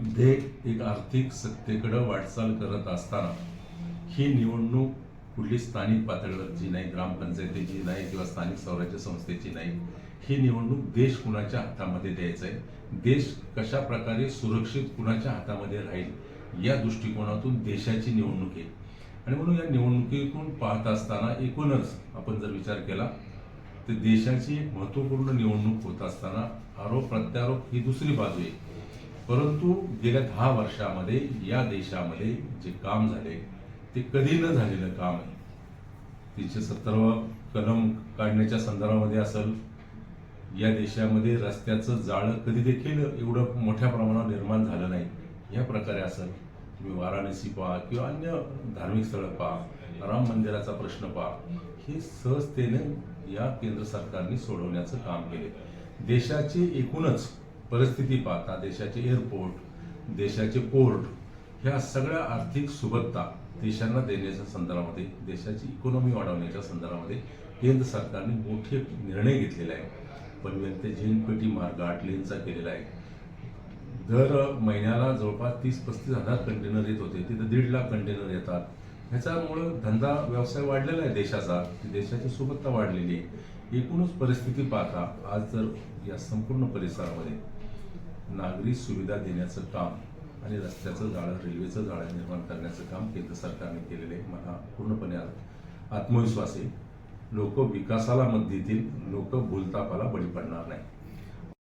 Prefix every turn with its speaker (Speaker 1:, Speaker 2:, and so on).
Speaker 1: देश एक आर्थिक सत्तेकडं वाटचाल करत असताना ही निवडणूक कुठली स्थानिक पातळीवरची नाही ग्रामपंचायतीची नाही किंवा स्थानिक स्वराज्य संस्थेची नाही ही निवडणूक देश कुणाच्या हातामध्ये द्यायचा आहे? देश कशा प्रकारे सुरक्षित कुणाच्या हातामध्ये राहील? या दृष्टिकोनातून देशाची निवडणूक आहे आणि म्हणून या निवडणुकीतून पाहत असताना एकूणच आपण जर विचार केला तर देशाची एक महत्त्वपूर्ण निवडणूक होत असताना आरोप प्रत्यारोप ही दुसरी बाजू आहे. परंतु गेल्या दहा वर्षामध्ये या देशामध्ये जे काम झाले ते कधी न झालेलं काम आहे. तिचे सत्तरवा कलम काढण्याच्या संदर्भामध्ये असेल या देशामध्ये रस्त्याचं जाळं कधी देखील एवढं मोठ्या प्रमाणावर निर्माण झालं नाही या प्रकारे असेल तुम्ही वाराणसी पहा किंवा अन्य धार्मिक स्थळं पहा राम मंदिराचा प्रश्न पहा हे सहजतेने या केंद्र सरकारने सोडवण्याचं काम केले. देशाची एकूणच परिस्थिती पाहता देशाचे एअरपोर्ट देशाचे पोर्ट ह्या सगळ्या आर्थिक सुबत्ता देशांना देण्याच्या संदर्भामध्ये देशाची इकॉनॉमी वाढवण्याच्या संदर्भामध्ये केंद्र सरकारने मोठे निर्णय घेतलेले आहे पनवेल ते झेनपेटी मार्ग आठ लेनचा केलेला आहे. दर महिन्याला जवळपास तीस पस्तीस हजार कंटेनर येत होते. तिथं दीड लाख कंटेनर येतात. ह्याच्यामुळं धंदा व्यवसाय वाढलेला आहे देशाचा. देशाची सुबत्ता वाढलेली आहे. एकूणच परिस्थिती पाहता आज जर या संपूर्ण परिसरामध्ये नागरी सुविधा देण्याचं काम आणि रस्त्याचं जाळं रेल्वेचं जाळं निर्माण करण्याचं काम केंद्र सरकारने केलेलं आहे मला पूर्णपणे आत्मविश्वास आहे. लोक विकासाला मत देतील लोक भूलतापाला बळी पडणार नाही